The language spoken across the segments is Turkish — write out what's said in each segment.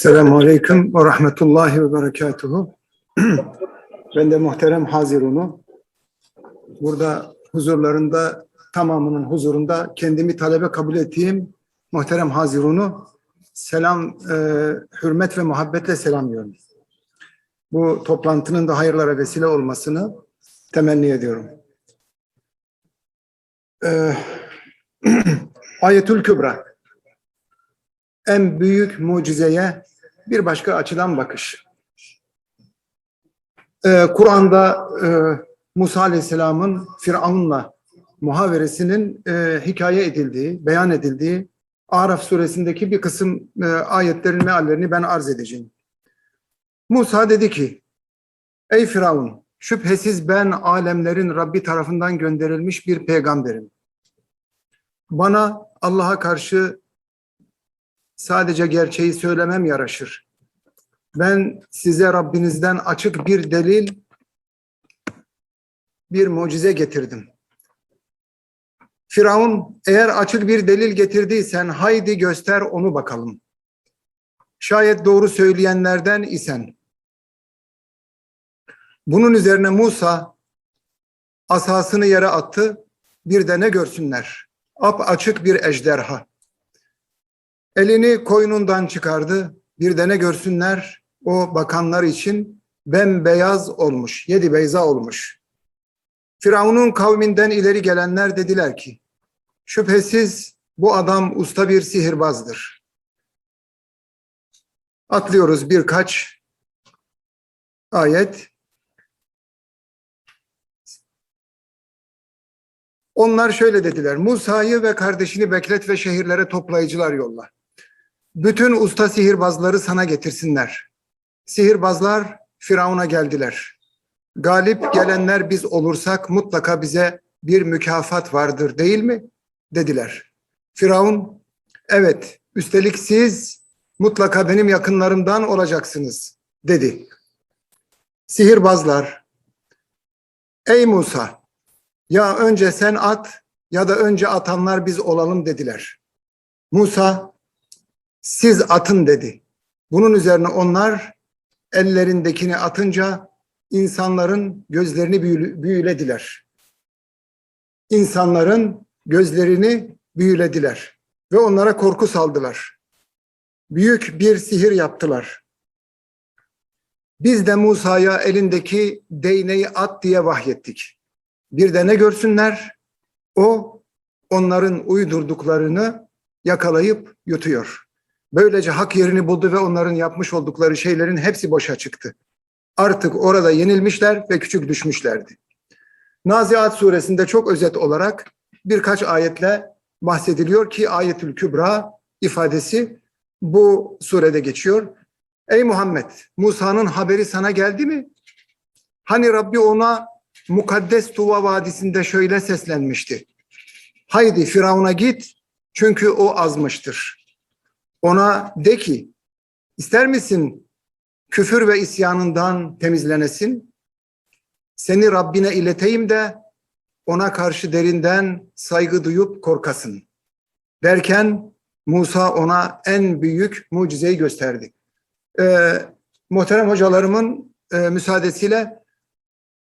Esselamu Aleyküm ve Rahmetullahi ve Berekatuhu. Ben de muhterem Hazirun'u burada huzurlarında tamamının huzurunda kendimi talebe kabul ettiğim muhterem Hazirun'u selam, e, hürmet ve muhabbetle selamlıyorum. Bu toplantının da hayırlara vesile olmasını temenni ediyorum. E, Ayetül Kübra en büyük mucizeye bir başka açıdan bakış. Ee, Kur'an'da e, Musa Aleyhisselam'ın Firavun'la muhaveresinin e, hikaye edildiği, beyan edildiği Araf suresindeki bir kısım e, ayetlerin meallerini ben arz edeceğim. Musa dedi ki, Ey Firavun, şüphesiz ben alemlerin Rabbi tarafından gönderilmiş bir peygamberim. Bana Allah'a karşı sadece gerçeği söylemem yaraşır. Ben size Rabbinizden açık bir delil, bir mucize getirdim. Firavun eğer açık bir delil getirdiysen haydi göster onu bakalım. Şayet doğru söyleyenlerden isen. Bunun üzerine Musa asasını yere attı. Bir de ne görsünler? Ap açık bir ejderha. Elini koynundan çıkardı. Bir de ne görsünler? O bakanlar için bembeyaz olmuş, yedi beyza olmuş. Firavun'un kavminden ileri gelenler dediler ki, şüphesiz bu adam usta bir sihirbazdır. Atlıyoruz birkaç ayet. Onlar şöyle dediler, Musa'yı ve kardeşini beklet ve şehirlere toplayıcılar yolla. Bütün usta sihirbazları sana getirsinler. Sihirbazlar Firavun'a geldiler. Galip gelenler biz olursak mutlaka bize bir mükafat vardır değil mi? Dediler. Firavun, evet üstelik siz mutlaka benim yakınlarımdan olacaksınız dedi. Sihirbazlar, ey Musa ya önce sen at ya da önce atanlar biz olalım dediler. Musa siz atın dedi. Bunun üzerine onlar ellerindekini atınca insanların gözlerini büyü- büyülediler. İnsanların gözlerini büyülediler ve onlara korku saldılar. Büyük bir sihir yaptılar. Biz de Musa'ya elindeki değneği at diye vahyettik. Bir de ne görsünler? O onların uydurduklarını yakalayıp yutuyor. Böylece hak yerini buldu ve onların yapmış oldukları şeylerin hepsi boşa çıktı. Artık orada yenilmişler ve küçük düşmüşlerdi. Naziat suresinde çok özet olarak birkaç ayetle bahsediliyor ki ayetül kübra ifadesi bu surede geçiyor. Ey Muhammed Musa'nın haberi sana geldi mi? Hani Rabbi ona Mukaddes Tuva Vadisi'nde şöyle seslenmişti. Haydi Firavun'a git çünkü o azmıştır. Ona de ki ister misin küfür ve isyanından temizlenesin? Seni Rabbine ileteyim de ona karşı derinden saygı duyup korkasın. Derken Musa ona en büyük mucizeyi gösterdi. Ee, muhterem hocalarımın e, müsaadesiyle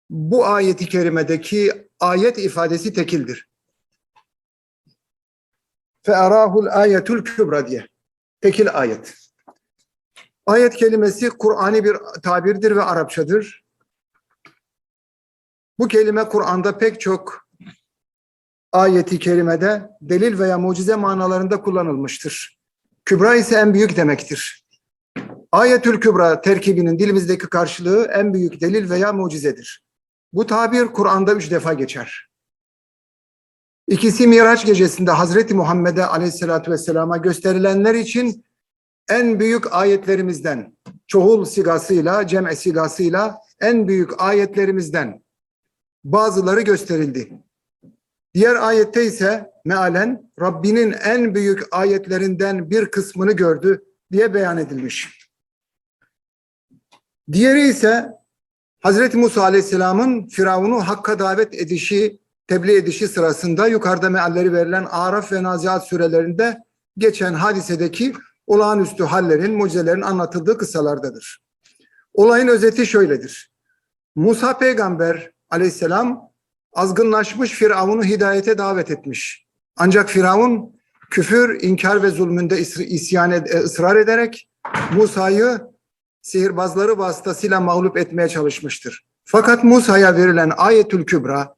bu ayeti kerimedeki ayet ifadesi tekildir. Fe'arahul ayetul kübra diye. Tekil ayet. Ayet kelimesi Kur'an'i bir tabirdir ve Arapçadır. Bu kelime Kur'an'da pek çok ayeti kerimede delil veya mucize manalarında kullanılmıştır. Kübra ise en büyük demektir. Ayetül Kübra terkibinin dilimizdeki karşılığı en büyük delil veya mucizedir. Bu tabir Kur'an'da üç defa geçer. İkisi Miraç gecesinde Hazreti Muhammed'e aleyhissalatü vesselama gösterilenler için en büyük ayetlerimizden, çoğul sigasıyla, cem'e sigasıyla en büyük ayetlerimizden bazıları gösterildi. Diğer ayette ise mealen Rabbinin en büyük ayetlerinden bir kısmını gördü diye beyan edilmiş. Diğeri ise Hazreti Musa Aleyhisselam'ın Firavun'u Hakk'a davet edişi, tebliğ edişi sırasında yukarıda mealleri verilen Araf ve Naziat sürelerinde geçen hadisedeki olağanüstü hallerin, mucizelerin anlatıldığı kıssalardadır. Olayın özeti şöyledir. Musa peygamber aleyhisselam azgınlaşmış Firavun'u hidayete davet etmiş. Ancak Firavun küfür, inkar ve zulmünde is- isyan ed- e, ısrar ederek Musa'yı sihirbazları vasıtasıyla mağlup etmeye çalışmıştır. Fakat Musa'ya verilen ayetül kübra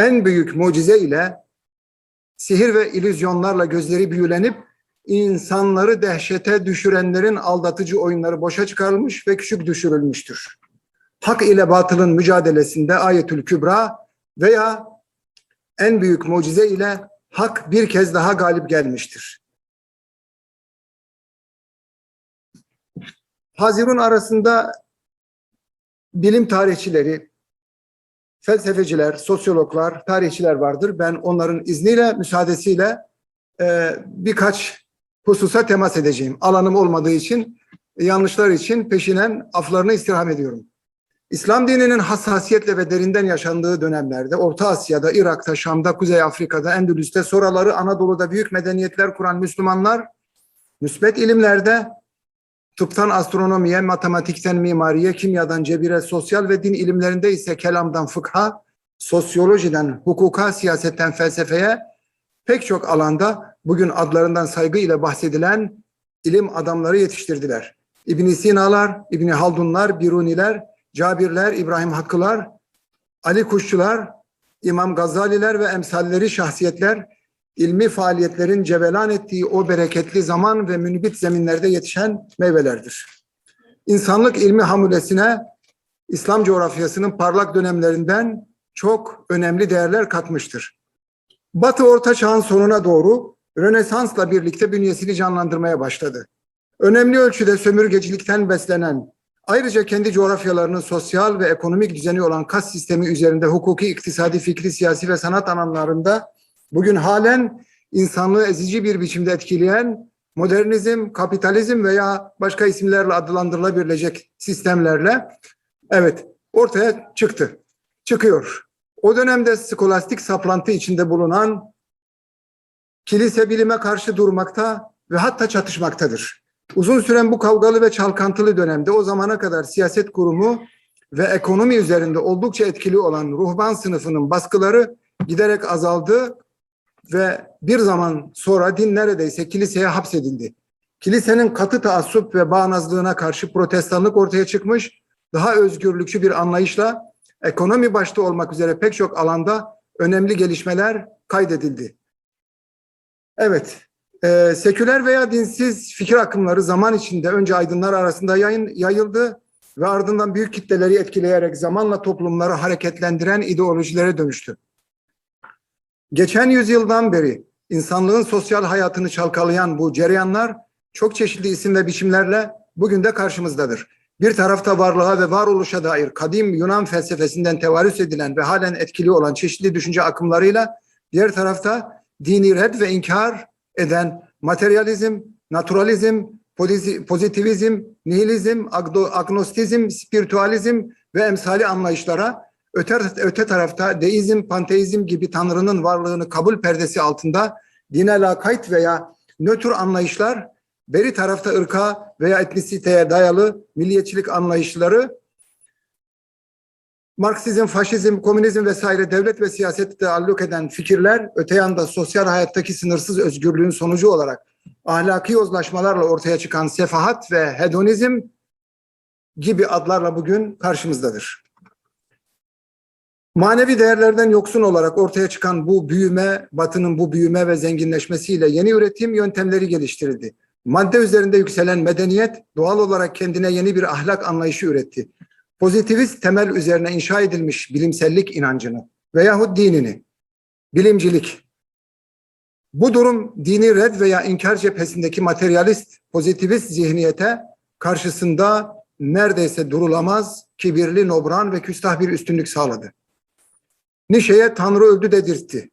en büyük mucize ile sihir ve illüzyonlarla gözleri büyülenip insanları dehşete düşürenlerin aldatıcı oyunları boşa çıkarılmış ve küçük düşürülmüştür. Hak ile batılın mücadelesinde ayetül kübra veya en büyük mucize ile hak bir kez daha galip gelmiştir. Hazirun arasında bilim tarihçileri, felsefeciler, sosyologlar, tarihçiler vardır. Ben onların izniyle, müsaadesiyle e, birkaç hususa temas edeceğim. Alanım olmadığı için, yanlışlar için peşinen aflarını istirham ediyorum. İslam dininin hassasiyetle ve derinden yaşandığı dönemlerde Orta Asya'da, Irak'ta, Şam'da, Kuzey Afrika'da, Endülüs'te, sonraları Anadolu'da büyük medeniyetler kuran Müslümanlar müsbet ilimlerde tıptan astronomiye, matematikten mimariye, kimyadan cebire, sosyal ve din ilimlerinde ise kelamdan fıkha, sosyolojiden hukuka, siyasetten felsefeye pek çok alanda bugün adlarından saygı ile bahsedilen ilim adamları yetiştirdiler. İbn Sina'lar, İbn Haldunlar, Biruniler, Cabirler, İbrahim Hakkılar, Ali Kuşçular, İmam Gazaliler ve emsalleri şahsiyetler ilmi faaliyetlerin cevelan ettiği o bereketli zaman ve münbit zeminlerde yetişen meyvelerdir. İnsanlık ilmi hamulesine İslam coğrafyasının parlak dönemlerinden çok önemli değerler katmıştır. Batı Orta Çağ'ın sonuna doğru Rönesans'la birlikte bünyesini canlandırmaya başladı. Önemli ölçüde sömürgecilikten beslenen, ayrıca kendi coğrafyalarının sosyal ve ekonomik düzeni olan kas sistemi üzerinde hukuki, iktisadi, fikri, siyasi ve sanat alanlarında bugün halen insanlığı ezici bir biçimde etkileyen modernizm, kapitalizm veya başka isimlerle adlandırılabilecek sistemlerle evet ortaya çıktı, çıkıyor. O dönemde skolastik saplantı içinde bulunan kilise bilime karşı durmakta ve hatta çatışmaktadır. Uzun süren bu kavgalı ve çalkantılı dönemde o zamana kadar siyaset kurumu ve ekonomi üzerinde oldukça etkili olan ruhban sınıfının baskıları giderek azaldı ve bir zaman sonra din neredeyse kiliseye hapsedildi. Kilisenin katı taassup ve bağnazlığına karşı protestanlık ortaya çıkmış, daha özgürlükçü bir anlayışla ekonomi başta olmak üzere pek çok alanda önemli gelişmeler kaydedildi. Evet, e, seküler veya dinsiz fikir akımları zaman içinde önce aydınlar arasında yayın, yayıldı ve ardından büyük kitleleri etkileyerek zamanla toplumları hareketlendiren ideolojilere dönüştü. Geçen yüzyıldan beri insanlığın sosyal hayatını çalkalayan bu cereyanlar çok çeşitli isim ve biçimlerle bugün de karşımızdadır. Bir tarafta varlığa ve varoluşa dair kadim Yunan felsefesinden tevarüs edilen ve halen etkili olan çeşitli düşünce akımlarıyla diğer tarafta dini red ve inkar eden materyalizm, naturalizm, pozitivizm, nihilizm, agnostizm, spiritüalizm ve emsali anlayışlara öte, öte tarafta deizm, panteizm gibi Tanrı'nın varlığını kabul perdesi altında dine lakayt veya nötr anlayışlar, beri tarafta ırka veya etnisiteye dayalı milliyetçilik anlayışları, Marksizm, faşizm, komünizm vesaire devlet ve siyasette taalluk eden fikirler, öte yanda sosyal hayattaki sınırsız özgürlüğün sonucu olarak ahlaki yozlaşmalarla ortaya çıkan sefahat ve hedonizm gibi adlarla bugün karşımızdadır. Manevi değerlerden yoksun olarak ortaya çıkan bu büyüme, Batı'nın bu büyüme ve zenginleşmesiyle yeni üretim yöntemleri geliştirildi. Madde üzerinde yükselen medeniyet doğal olarak kendine yeni bir ahlak anlayışı üretti. Pozitivist temel üzerine inşa edilmiş bilimsellik inancını veyahut dinini, bilimcilik. Bu durum dini red veya inkar cephesindeki materyalist, pozitivist zihniyete karşısında neredeyse durulamaz, kibirli, nobran ve küstah bir üstünlük sağladı. Nişe'ye Tanrı öldü dedirtti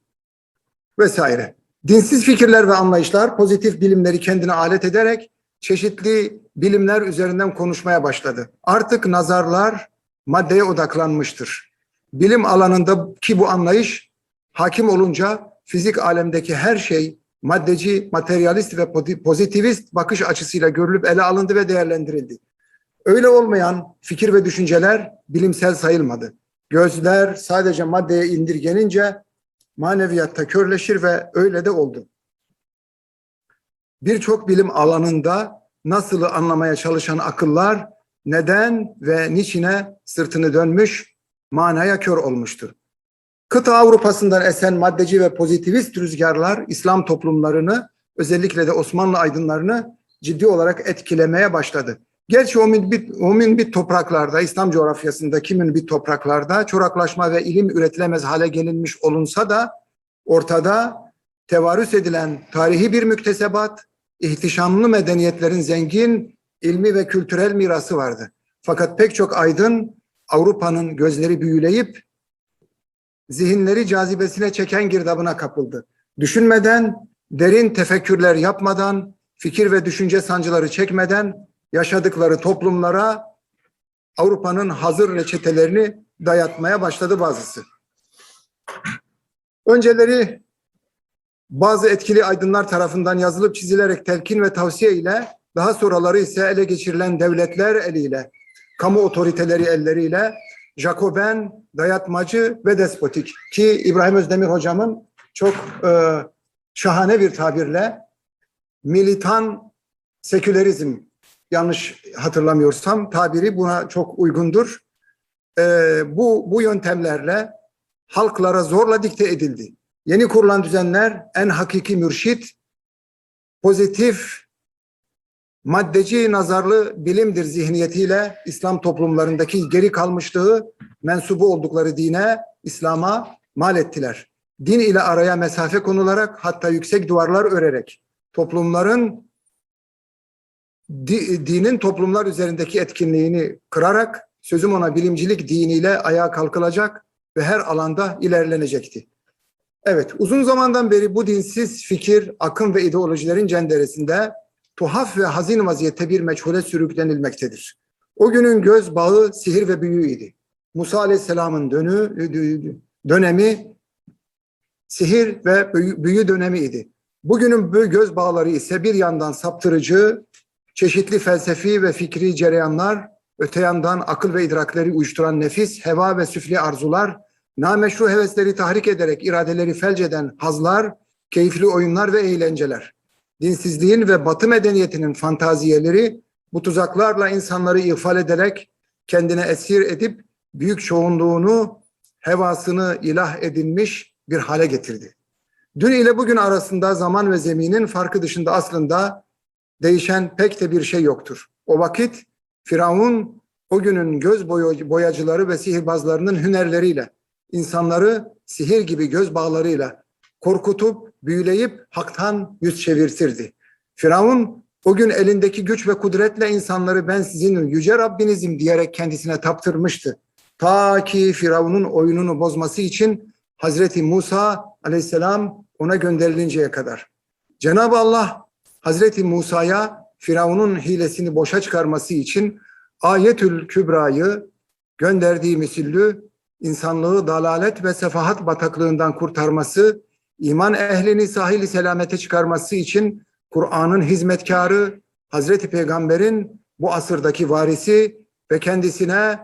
vesaire. Dinsiz fikirler ve anlayışlar pozitif bilimleri kendine alet ederek çeşitli bilimler üzerinden konuşmaya başladı. Artık nazarlar maddeye odaklanmıştır. Bilim alanında ki bu anlayış hakim olunca fizik alemdeki her şey maddeci, materyalist ve pozitivist bakış açısıyla görülüp ele alındı ve değerlendirildi. Öyle olmayan fikir ve düşünceler bilimsel sayılmadı. Gözler sadece maddeye indirgenince maneviyatta körleşir ve öyle de oldu. Birçok bilim alanında nasılı anlamaya çalışan akıllar neden ve niçine sırtını dönmüş, manaya kör olmuştur. Kıta Avrupa'sından esen maddeci ve pozitivist rüzgarlar İslam toplumlarını özellikle de Osmanlı aydınlarını ciddi olarak etkilemeye başladı. Gerçi o mümbit, o mümbit topraklarda, İslam coğrafyasındaki mümbit topraklarda çoraklaşma ve ilim üretilemez hale gelinmiş olunsa da ortada tevarüs edilen tarihi bir müktesebat, ihtişamlı medeniyetlerin zengin ilmi ve kültürel mirası vardı. Fakat pek çok aydın Avrupa'nın gözleri büyüleyip zihinleri cazibesine çeken girdabına kapıldı. Düşünmeden, derin tefekkürler yapmadan, fikir ve düşünce sancıları çekmeden yaşadıkları toplumlara Avrupa'nın hazır reçetelerini dayatmaya başladı bazısı. Önceleri bazı etkili aydınlar tarafından yazılıp çizilerek telkin ve tavsiye ile daha sonraları ise ele geçirilen devletler eliyle, kamu otoriteleri elleriyle Jacoben, dayatmacı ve despotik ki İbrahim Özdemir hocamın çok e, şahane bir tabirle militan sekülerizm yanlış hatırlamıyorsam tabiri buna çok uygundur. E, bu bu yöntemlerle halklara zorla dikte edildi. Yeni kurulan düzenler en hakiki mürşit, pozitif, maddeci nazarlı bilimdir zihniyetiyle İslam toplumlarındaki geri kalmışlığı mensubu oldukları dine, İslam'a mal ettiler. Din ile araya mesafe konularak hatta yüksek duvarlar örerek toplumların di- dinin toplumlar üzerindeki etkinliğini kırarak sözüm ona bilimcilik diniyle ayağa kalkılacak ve her alanda ilerlenecekti. Evet, uzun zamandan beri bu dinsiz fikir, akım ve ideolojilerin cenderesinde tuhaf ve hazin vaziyette bir meçhule sürüklenilmektedir. O günün göz bağı sihir ve büyüydi. Musa Aleyhisselam'ın dönü, dönemi sihir ve büyü dönemiydi. Bugünün bu göz bağları ise bir yandan saptırıcı, çeşitli felsefi ve fikri cereyanlar, öte yandan akıl ve idrakleri uyuşturan nefis, heva ve süfli arzular, nameşru hevesleri tahrik ederek iradeleri felç eden hazlar, keyifli oyunlar ve eğlenceler. Dinsizliğin ve batı medeniyetinin fantaziyeleri bu tuzaklarla insanları ihfal ederek kendine esir edip büyük çoğunluğunu hevasını ilah edinmiş bir hale getirdi. Dün ile bugün arasında zaman ve zeminin farkı dışında aslında değişen pek de bir şey yoktur. O vakit Firavun o günün göz boyacıları ve sihirbazlarının hünerleriyle insanları sihir gibi göz bağlarıyla korkutup büyüleyip haktan yüz çevirtirdi. Firavun o gün elindeki güç ve kudretle insanları ben sizin yüce Rabbinizim diyerek kendisine taptırmıştı. Ta ki Firavun'un oyununu bozması için Hazreti Musa aleyhisselam ona gönderilinceye kadar. Cenab-ı Allah Hazreti Musa'ya Firavun'un hilesini boşa çıkarması için Ayetül Kübra'yı gönderdiği misillü insanlığı dalalet ve sefahat bataklığından kurtarması, iman ehlini sahili selamete çıkarması için Kur'an'ın hizmetkarı Hazreti Peygamber'in bu asırdaki varisi ve kendisine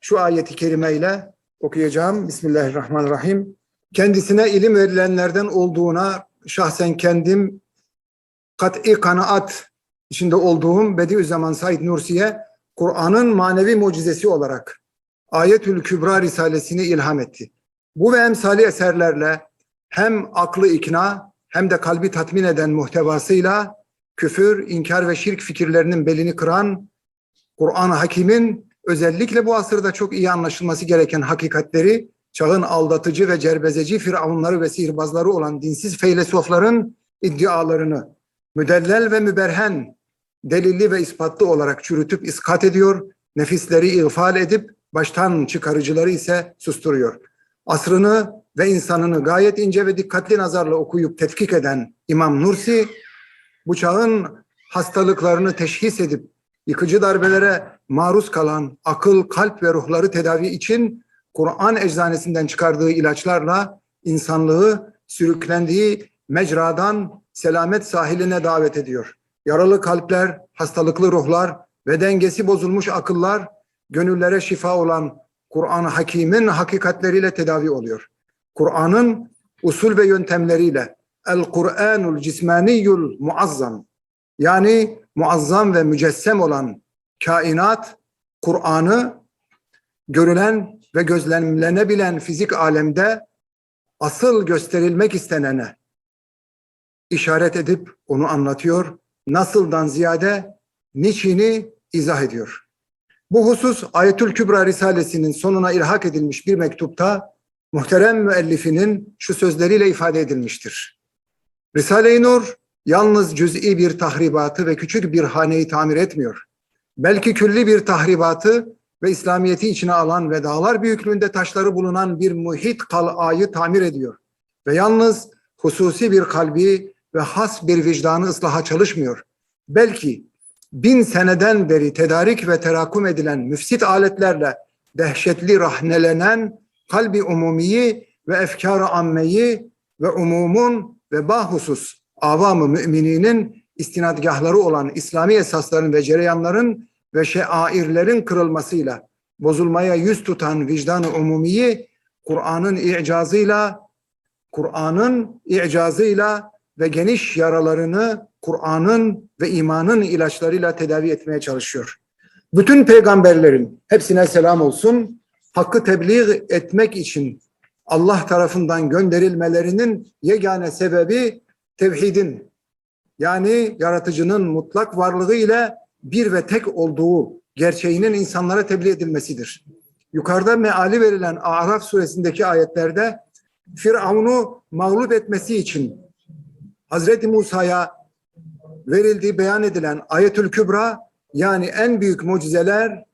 şu ayeti kerimeyle okuyacağım. Bismillahirrahmanirrahim. Kendisine ilim verilenlerden olduğuna şahsen kendim kat'i kanaat içinde olduğum Bediüzzaman Said Nursi'ye Kur'an'ın manevi mucizesi olarak Ayetül Kübra Risalesini ilham etti. Bu ve emsali eserlerle hem aklı ikna hem de kalbi tatmin eden muhtevasıyla küfür, inkar ve şirk fikirlerinin belini kıran Kur'an-ı Hakim'in özellikle bu asırda çok iyi anlaşılması gereken hakikatleri çağın aldatıcı ve cerbezeci firavunları ve sihirbazları olan dinsiz feylesofların iddialarını müdellel ve müberhen delilli ve ispatlı olarak çürütüp iskat ediyor, nefisleri ihfal edip baştan çıkarıcıları ise susturuyor. Asrını ve insanını gayet ince ve dikkatli nazarla okuyup tetkik eden İmam Nursi, bu çağın hastalıklarını teşhis edip yıkıcı darbelere maruz kalan akıl, kalp ve ruhları tedavi için Kur'an eczanesinden çıkardığı ilaçlarla insanlığı sürüklendiği mecradan selamet sahiline davet ediyor. Yaralı kalpler, hastalıklı ruhlar ve dengesi bozulmuş akıllar, gönüllere şifa olan Kur'an-ı Hakim'in hakikatleriyle tedavi oluyor. Kur'an'ın usul ve yöntemleriyle El-Kur'anul Cismaniyul Muazzam yani muazzam ve mücessem olan kainat Kur'an'ı görülen ve gözlemlenebilen fizik alemde asıl gösterilmek istenene işaret edip onu anlatıyor. Nasıldan ziyade niçini izah ediyor. Bu husus Ayetül Kübra Risalesi'nin sonuna ilhak edilmiş bir mektupta muhterem müellifinin şu sözleriyle ifade edilmiştir. Risale-i Nur yalnız cüz'i bir tahribatı ve küçük bir haneyi tamir etmiyor. Belki külli bir tahribatı ve İslamiyet'i içine alan ve dağlar büyüklüğünde taşları bulunan bir muhit kal'ayı tamir ediyor. Ve yalnız hususi bir kalbi ve has bir vicdanı ıslaha çalışmıyor. Belki bin seneden beri tedarik ve teraküm edilen müfsit aletlerle dehşetli rahnelenen kalbi umumiyi ve efkar-ı ammeyi ve umumun ve bahusus avamı mümininin istinadgahları olan İslami esasların ve cereyanların ve şeairlerin kırılmasıyla bozulmaya yüz tutan vicdan-ı umumiyi Kur'an'ın icazıyla Kur'an'ın icazıyla ve geniş yaralarını Kur'an'ın ve imanın ilaçlarıyla tedavi etmeye çalışıyor. Bütün peygamberlerin hepsine selam olsun. Hakkı tebliğ etmek için Allah tarafından gönderilmelerinin yegane sebebi tevhidin yani yaratıcının mutlak varlığı ile bir ve tek olduğu gerçeğinin insanlara tebliğ edilmesidir. Yukarıda meali verilen Araf suresindeki ayetlerde Firavun'u mağlup etmesi için Hazreti Musa'ya verildiği beyan edilen Ayetül Kübra yani en büyük mucizeler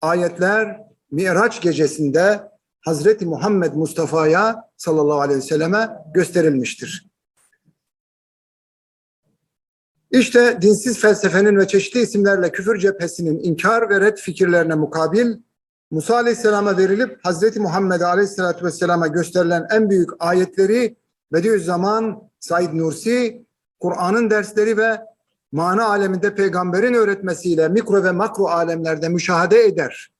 ayetler Miraç gecesinde Hazreti Muhammed Mustafa'ya sallallahu aleyhi ve selleme gösterilmiştir. İşte dinsiz felsefenin ve çeşitli isimlerle küfür cephesinin inkar ve red fikirlerine mukabil Musa Aleyhisselam'a verilip Hazreti Muhammed Aleyhisselatü Vesselam'a gösterilen en büyük ayetleri Bediüzzaman Said Nursi Kur'an'ın dersleri ve mana aleminde peygamberin öğretmesiyle mikro ve makro alemlerde müşahede eder.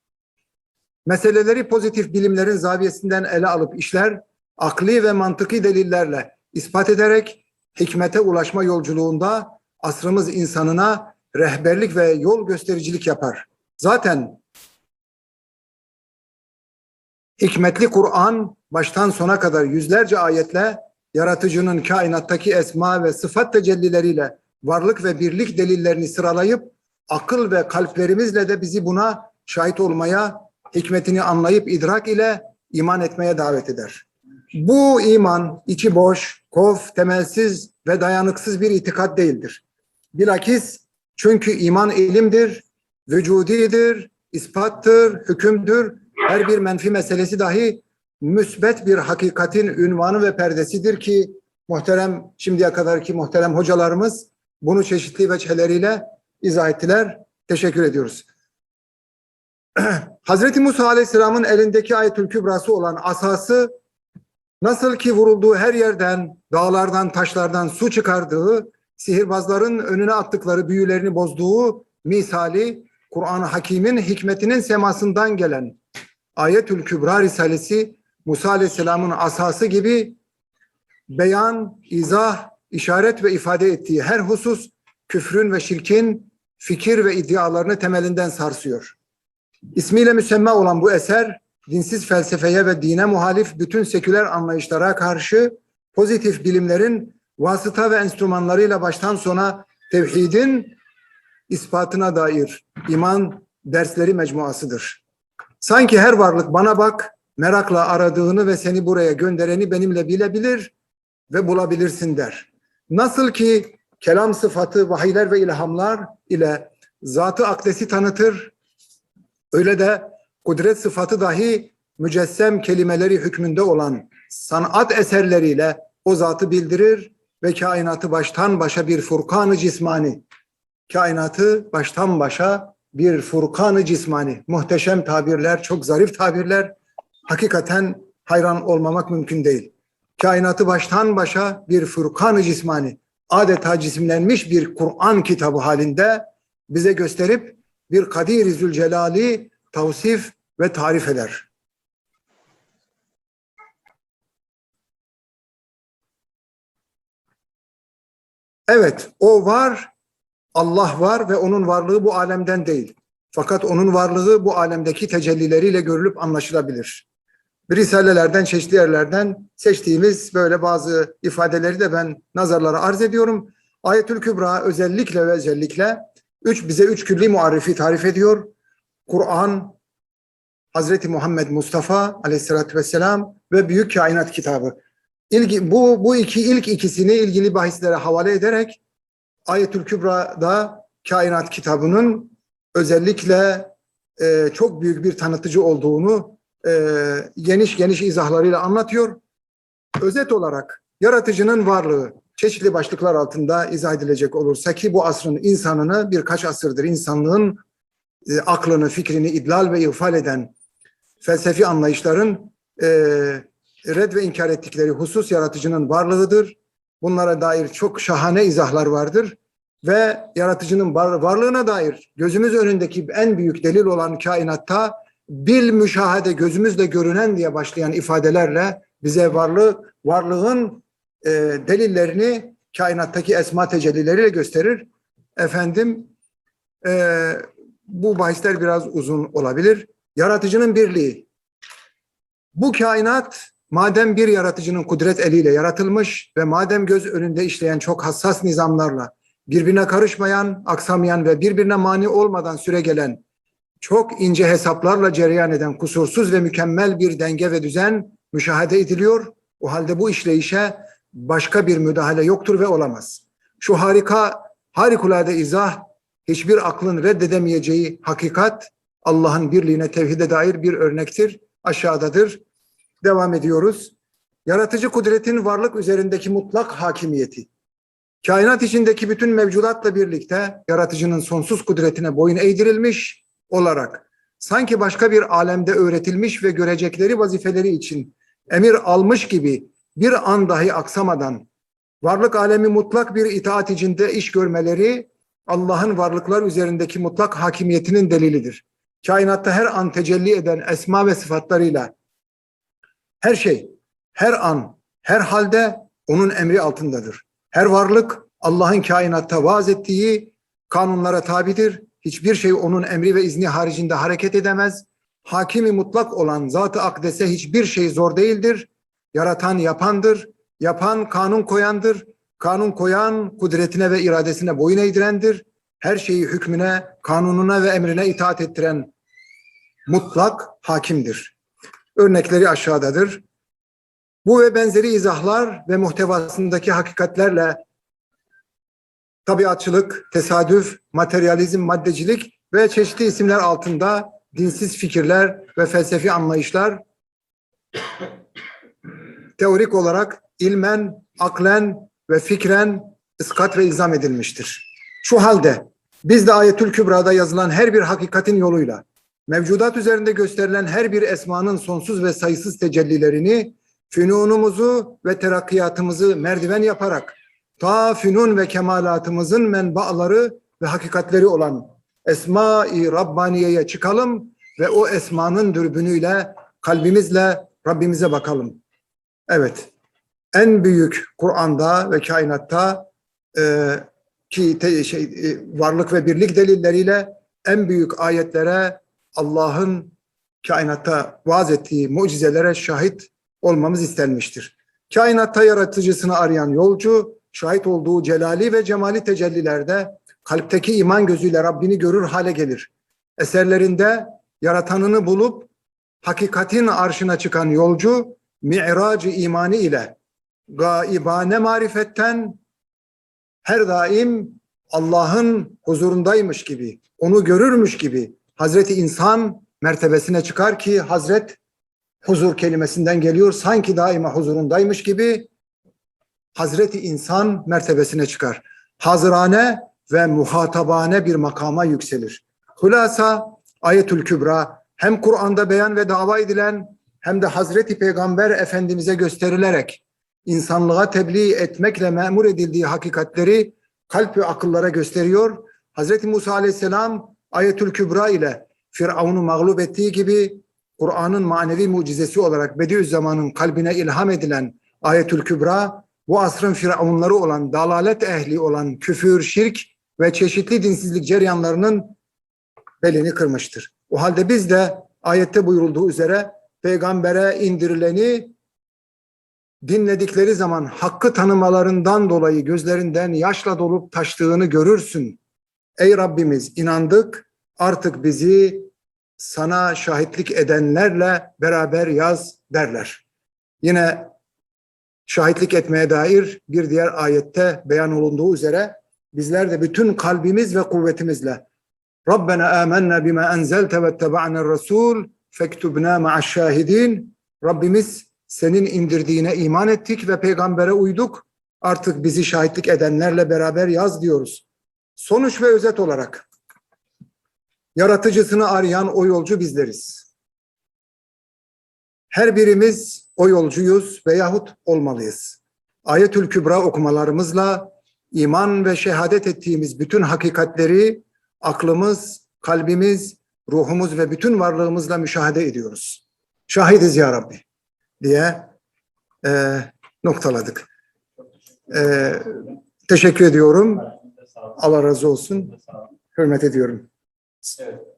Meseleleri pozitif bilimlerin zaviyesinden ele alıp işler, akli ve mantıki delillerle ispat ederek hikmete ulaşma yolculuğunda asrımız insanına rehberlik ve yol göstericilik yapar. Zaten hikmetli Kur'an baştan sona kadar yüzlerce ayetle yaratıcının kainattaki esma ve sıfat tecellileriyle varlık ve birlik delillerini sıralayıp akıl ve kalplerimizle de bizi buna şahit olmaya, hikmetini anlayıp idrak ile iman etmeye davet eder. Bu iman içi boş, kof, temelsiz ve dayanıksız bir itikat değildir. Bilakis çünkü iman ilimdir, vücudidir, ispattır, hükümdür. Her bir menfi meselesi dahi müsbet bir hakikatin ünvanı ve perdesidir ki muhterem şimdiye kadarki muhterem hocalarımız bunu çeşitli veçheleriyle izah ettiler. Teşekkür ediyoruz. Hazreti Musa Aleyhisselam'ın elindeki ayetül kübrası olan asası nasıl ki vurulduğu her yerden, dağlardan, taşlardan su çıkardığı, sihirbazların önüne attıkları büyülerini bozduğu misali Kur'an-ı Hakim'in hikmetinin semasından gelen Ayetül Kübra Risalesi Musa Aleyhisselam'ın asası gibi beyan, izah, işaret ve ifade ettiği her husus küfrün ve şirkin fikir ve iddialarını temelinden sarsıyor. İsmiyle müsemma olan bu eser dinsiz felsefeye ve dine muhalif bütün seküler anlayışlara karşı pozitif bilimlerin vasıta ve enstrümanlarıyla baştan sona tevhidin ispatına dair iman dersleri mecmuasıdır. Sanki her varlık bana bak, merakla aradığını ve seni buraya göndereni benimle bilebilir ve bulabilirsin der. Nasıl ki kelam sıfatı, vahiyler ve ilhamlar ile zatı akdesi tanıtır, öyle de kudret sıfatı dahi mücessem kelimeleri hükmünde olan sanat eserleriyle o zatı bildirir ve kainatı baştan başa bir furkanı cismani, kainatı baştan başa bir furkanı cismani, muhteşem tabirler, çok zarif tabirler, hakikaten hayran olmamak mümkün değil. kainatı baştan başa bir furkan-ı cismani, adeta cisimlenmiş bir Kur'an kitabı halinde bize gösterip bir Kadir-i Zülcelal'i tavsif ve tarif eder. Evet, o var, Allah var ve onun varlığı bu alemden değil. Fakat onun varlığı bu alemdeki tecellileriyle görülüp anlaşılabilir. Risalelerden, çeşitli yerlerden seçtiğimiz böyle bazı ifadeleri de ben nazarlara arz ediyorum. Ayetül Kübra özellikle ve özellikle üç, bize üç külli muarifi tarif ediyor. Kur'an, Hazreti Muhammed Mustafa aleyhissalatü vesselam ve Büyük Kainat kitabı. İlgi, bu, bu iki ilk ikisini ilgili bahislere havale ederek Ayetül Kübra'da Kainat kitabının özellikle e, çok büyük bir tanıtıcı olduğunu e, geniş geniş izahlarıyla anlatıyor. Özet olarak yaratıcının varlığı çeşitli başlıklar altında izah edilecek olursa ki bu asrın insanını birkaç asırdır insanlığın e, aklını, fikrini idlal ve ifal eden felsefi anlayışların e, red ve inkar ettikleri husus yaratıcının varlığıdır. Bunlara dair çok şahane izahlar vardır ve yaratıcının var, varlığına dair gözümüz önündeki en büyük delil olan kainatta bil müşahede gözümüzle görünen diye başlayan ifadelerle bize varlığı varlığın e, delillerini kainattaki esma tecellileriyle gösterir. Efendim e, bu bahisler biraz uzun olabilir. Yaratıcının birliği. Bu kainat madem bir yaratıcının kudret eliyle yaratılmış ve madem göz önünde işleyen çok hassas nizamlarla birbirine karışmayan, aksamayan ve birbirine mani olmadan süre gelen çok ince hesaplarla cereyan eden kusursuz ve mükemmel bir denge ve düzen müşahede ediliyor. O halde bu işleyişe başka bir müdahale yoktur ve olamaz. Şu harika, harikulade izah, hiçbir aklın reddedemeyeceği hakikat, Allah'ın birliğine, tevhide dair bir örnektir. Aşağıdadır. Devam ediyoruz. Yaratıcı kudretin varlık üzerindeki mutlak hakimiyeti. Kainat içindeki bütün mevcudatla birlikte yaratıcının sonsuz kudretine boyun eğdirilmiş olarak sanki başka bir alemde öğretilmiş ve görecekleri vazifeleri için emir almış gibi bir an dahi aksamadan varlık alemi mutlak bir itaat içinde iş görmeleri Allah'ın varlıklar üzerindeki mutlak hakimiyetinin delilidir. Kainatta her an tecelli eden esma ve sıfatlarıyla her şey, her an, her halde onun emri altındadır. Her varlık Allah'ın kainatta vaaz ettiği kanunlara tabidir. Hiçbir şey onun emri ve izni haricinde hareket edemez. Hakimi mutlak olan Zat-ı Akdes'e hiçbir şey zor değildir. Yaratan yapandır. Yapan kanun koyandır. Kanun koyan kudretine ve iradesine boyun eğdirendir. Her şeyi hükmüne, kanununa ve emrine itaat ettiren mutlak hakimdir. Örnekleri aşağıdadır. Bu ve benzeri izahlar ve muhtevasındaki hakikatlerle tabiatçılık, tesadüf, materyalizm, maddecilik ve çeşitli isimler altında dinsiz fikirler ve felsefi anlayışlar teorik olarak ilmen, aklen ve fikren ıskat ve ilzam edilmiştir. Şu halde biz de Ayetül Kübra'da yazılan her bir hakikatin yoluyla mevcudat üzerinde gösterilen her bir esmanın sonsuz ve sayısız tecellilerini fünunumuzu ve terakkiyatımızı merdiven yaparak ta fünun ve kemalatımızın menbaaları ve hakikatleri olan Esma-i Rabbaniye'ye çıkalım ve o esmanın dürbünüyle kalbimizle Rabbimize bakalım. Evet, en büyük Kur'an'da ve kainatta e, ki te, şey, e, varlık ve birlik delilleriyle en büyük ayetlere Allah'ın kainatta vaaz ettiği mucizelere şahit olmamız istenmiştir. Kainatta yaratıcısını arayan yolcu, şahit olduğu celali ve cemali tecellilerde kalpteki iman gözüyle Rabbini görür hale gelir. Eserlerinde yaratanını bulup hakikatin arşına çıkan yolcu, mi'racı imani ile gaibane marifetten her daim Allah'ın huzurundaymış gibi, onu görürmüş gibi Hazreti insan mertebesine çıkar ki Hazret huzur kelimesinden geliyor. Sanki daima huzurundaymış gibi Hazreti insan mertebesine çıkar. Hazırane ve muhatabane bir makama yükselir. Hulasa Ayetül Kübra hem Kur'an'da beyan ve dava edilen hem de Hazreti Peygamber Efendimiz'e gösterilerek insanlığa tebliğ etmekle memur edildiği hakikatleri kalp ve akıllara gösteriyor. Hazreti Musa aleyhisselam Ayetül Kübra ile Firavun'u mağlup ettiği gibi Kur'an'ın manevi mucizesi olarak Bediüzzaman'ın kalbine ilham edilen Ayetül Kübra bu asrın firavunları olan, dalalet ehli olan küfür, şirk ve çeşitli dinsizlik ceryanlarının belini kırmıştır. O halde biz de ayette buyurulduğu üzere peygambere indirileni dinledikleri zaman hakkı tanımalarından dolayı gözlerinden yaşla dolup taştığını görürsün. Ey Rabbimiz inandık artık bizi sana şahitlik edenlerle beraber yaz derler. Yine şahitlik etmeye dair bir diğer ayette beyan olunduğu üzere bizler de bütün kalbimiz ve kuvvetimizle Rabbena amennâ bima enzelte ve teba'ner rasul fektubna ma'aş şahidin Rabbimiz senin indirdiğine iman ettik ve peygambere uyduk. Artık bizi şahitlik edenlerle beraber yaz diyoruz. Sonuç ve özet olarak yaratıcısını arayan o yolcu bizleriz. Her birimiz o yolcuyuz veyahut olmalıyız. Ayetül Kübra okumalarımızla iman ve şehadet ettiğimiz bütün hakikatleri aklımız, kalbimiz, ruhumuz ve bütün varlığımızla müşahede ediyoruz. Şahidiz ya Rabbi diye e, noktaladık. E, teşekkür ediyorum. Allah razı olsun. Hürmet ediyorum. Evet.